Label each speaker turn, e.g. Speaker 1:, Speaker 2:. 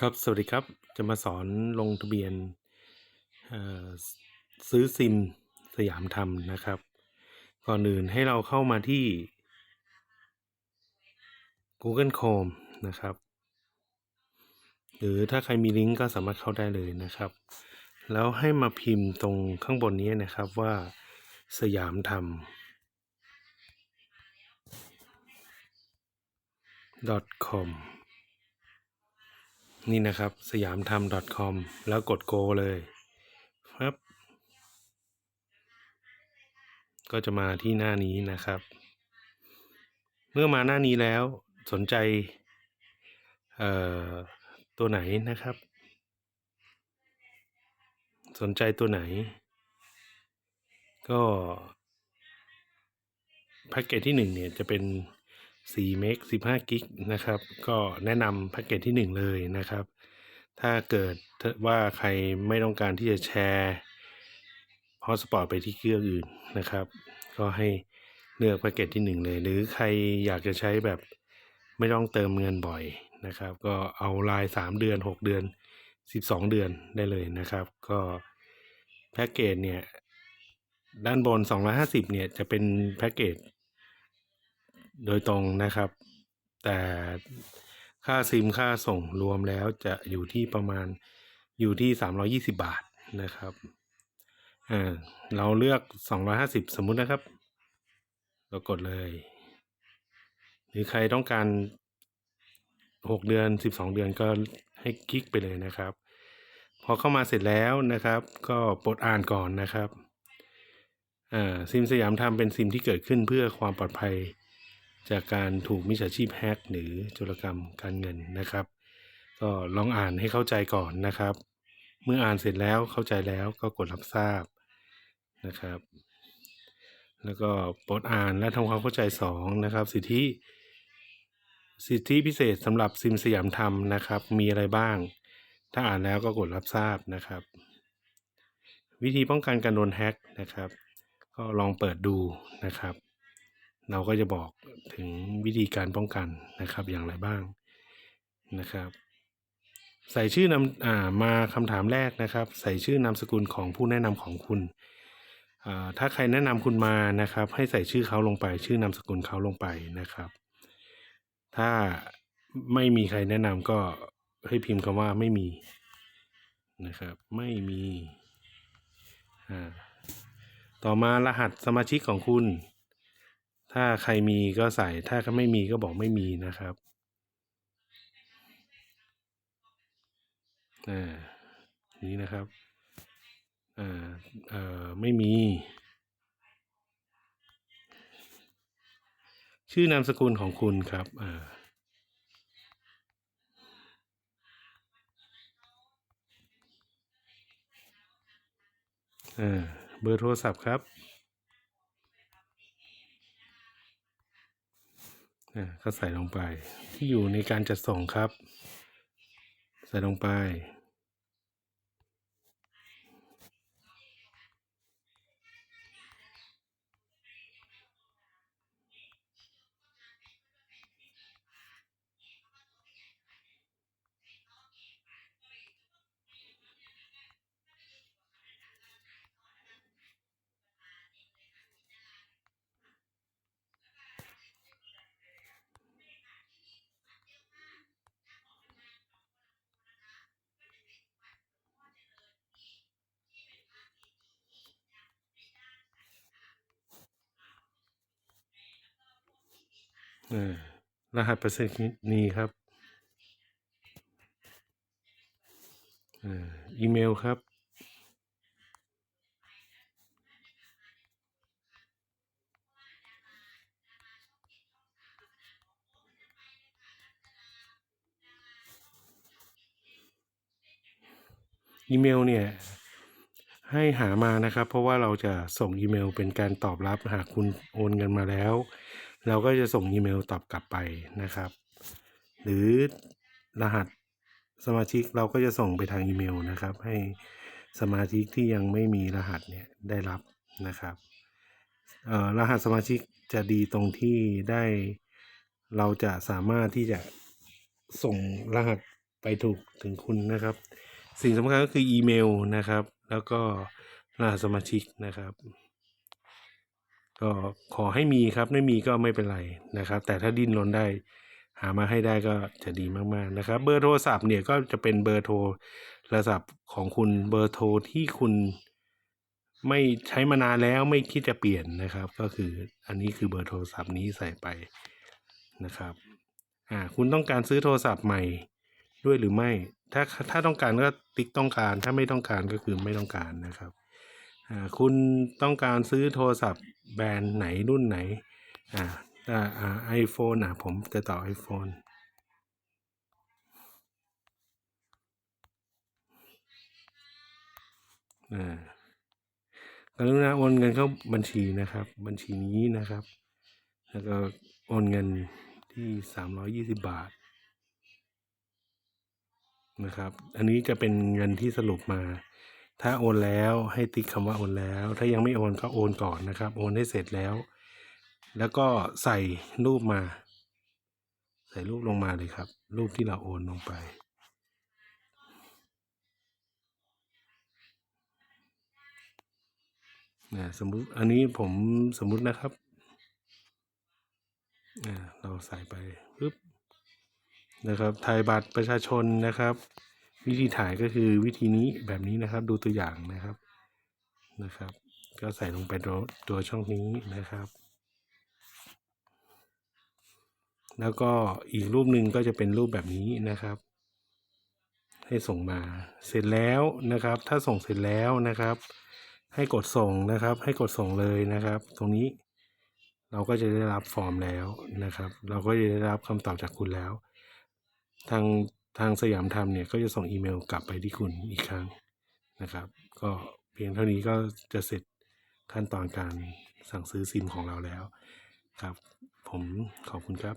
Speaker 1: ครับสวัสดีครับจะมาสอนลงทะเบียนซซื้อซิมสยามธรรมนะครับ ก่อนอื่นให้เราเข้ามาที่ Google Chrome นะครับ หรือถ้าใครมีลิงก์ก็สามารถเข้าได้เลยนะครับ แล้วให้มาพิมพ์ตรงข้างบนนี้นะครับว่าสยามธรรม .com นี่นะครับสยามธรรม .com แล้วกด go เลยครับ ก็จะมาที่หน้านี้นะครับ เมื่อมาหน้านี้แล้วสนใจเอ่อตัวไหนนะครับ สนใจตัวไหน ก็แพ็กเกจที่หนึ่งเนี่ยจะเป็น 4เมก15กิกนะครับ ก็แนะนำแพ็กเกจที่หนึ่งเลยนะครับ ถ้าเกิดว่าใครไม่ต้องการที่จะแชร์ฮอสปอตไปที่เครื่องอื่นนะครับ ก็ให้เลือกแพ็กเกจที่หนึ่งเลย หรือใครอยากจะใช้แบบไม่ต้องเติมเงินบ่อยนะครับ ก็เอาราย 3 เดือน 6 เดือน 12 เดือนได้เลยนะครับ ก็แพ็กเกจเนี่ยด้านบน 250เนี่ยจะเป็นแพ็กเกจ โดยตรงนะครับ แต่ค่าซิมค่าส่งรวมแล้วจะอยู่ที่ประมาณอยู่ที่ 320 บาทนะครับอ่าเราเลือก 250 สมมุตินะครับ เรากดเลย หรือใครต้องการ 6 เดือน 12 เดือนก็ให้คลิกไปเลยนะครับ พอเข้ามาเสร็จแล้วนะครับ ก็ปลดอ่านก่อนนะครับอ่าซิมสยามทำเป็นซิมที่เกิดขึ้นเพื่อความปลอดภัย จากการถูกมิจฉาชีพแฮกหรือโจรกรรมการเงินนะครับ ก็ลองอ่านให้เข้าใจก่อนนะครับ เมื่ออ่านเสร็จแล้วเข้าใจแล้วก็กดรับทราบนะครับ แล้วก็โปรดอ่านและทำความเข้าใจสองนะครับ สิทธิ สิทธิพิเศษสำหรับซิมสยามธรรมนะครับ มีอะไรบ้าง ถ้าอ่านแล้วก็กดรับทราบนะครับ วิธีป้องกันการโดนแฮ็กนะครับ ก็ลองเปิดดูนะครับ เราก็จะบอกถึงวิธีการป้องกันนะครับอย่างไรบ้างนะครับ ใส่ชื่อนามอ่ามาคำถามแรกนะครับ ใส่ชื่อนามสกุลของผู้แนะนำของคุณอ่าถ้าใครแนะนำคุณมานะครับ ให้ใส่ชื่อเขาลงไป ชื่อนามสกุลเขาลงไปนะครับ ถ้าไม่มีใครแนะนำก็ให้พิมพ์คำว่าไม่มีนะครับ ไม่มีอ่าต่อมารหัสสมาชิกของคุณ ถ้าใครมีก็ใส่ ถ้าไม่มีก็บอกไม่มีนะครับอ่านี้นะครับอ่าเอ่อไม่มี ชื่อนามสกุลของคุณครับอ่าอ่าเบอร์โทรศัพท์ครับ อ่าก็ใส่ลงไป ที่อยู่ในการจัดส่งครับ ใส่ลงไป รหัสปรษณีย์ครับอีเมลครับ อีเมลเนี่ยให้หามานะครับ เพราะว่าเราจะส่งอีเมลเป็นการตอบรับหากคุณโอนเงินมาแล้ว เราก็จะส่งอีเมลตอบกลับไปนะครับ หรือรหัสสมาชิกเราก็จะส่งไปทางอีเมลนะครับ ให้สมาชิกที่ยังไม่มีรหัสเนี่ยได้รับนะครับเอ่อรหัสสมาชิกจะดีตรงที่ได้เราจะสามารถที่จะส่งรหัสไปถูกถึงคุณนะครับ สิ่งสำคัญก็คืออีเมลนะครับ แล้วก็รหัสสมาชิกนะครับ ก็ขอให้มีครับไม่มีก็ไม่เป็นไรนะครับ แต่ถ้าดิ้นรนได้หามาให้ได้ก็จะดีมากๆนะครับ เบอร์โทรศัพท์เนี่ยก็จะเป็นเบอร์โทรศัพท์ของคุณเบอร์โทรที่คุณไม่ใช้มานานแล้วไม่คิดจะเปลี่ยนนะครับ ก็คืออันนี้คือเบอร์โทรศัพท์นี้ใส่ไปนะครับอ่าคุณต้องการซื้อโทรศัพท์ใหม่ด้วยหรือไม่ ถ้าถ้าต้องการก็ติ๊กต้องการ ถ้าไม่ต้องการก็คือไม่ต้องการนะครับ คุณต้องการซื้อโทรศัพท์แบรนด์ไหนรุ่นไหนอ่าอ่าอ่าไอโฟนอะผมจะต่อ iPhone อ่ากรุณาโอนเงินเข้าบัญชีนะครับ บัญชีนี้นะครับ แล้วก็โอนเงินที่สามร้อยี่สิบบาทนะครับ อันนี้จะเป็นเงินที่สรุปมา ถ้าโอนแล้วให้ติ๊กคำว่าโอนแล้ว ถ้ายังไม่โอนก็โอนก่อนนะครับ โอนให้เสร็จแล้ว แล้วก็ใส่รูปมา ใส่รูปลงมาเลยครับ รูปที่เราโอนลงไปนะสมมุติอันนี้ผมสมมุตินะครับอ่เราใส่ไปปึ๊บนะครับถ่ายบัตรประชาชนนะครับ วิธีถ่ายก็คือวิธีนี้แบบนี้นะครับ ดูตัวอย่างนะครับนะครับ ก็ใส่ลงไปตัวตัวช่องนี้นะครับ แล้วก็อีกรูปหนึ่งก็จะเป็นรูปแบบนี้นะครับ ให้ส่งมาเสร็จแล้วนะครับ ถ้าส่งเสร็จแล้วนะครับ ให้กดส่งนะครับ ให้กดส่งเลยนะครับ ตรงนี้เราก็จะได้รับฟอร์มแล้วนะครับ เราก็จะได้รับคำตอบจากคุณแล้ว ทาง ทางสยามธรรมเนี่ยก็จะส่งอีเมลกลับไปที่คุณอีกครั้งนะครับ ก็เพียงเท่านี้ก็จะเสร็จขั้นตอนการสั่งซื้อซิมของเราแล้วครับ ผมขอบคุณครับ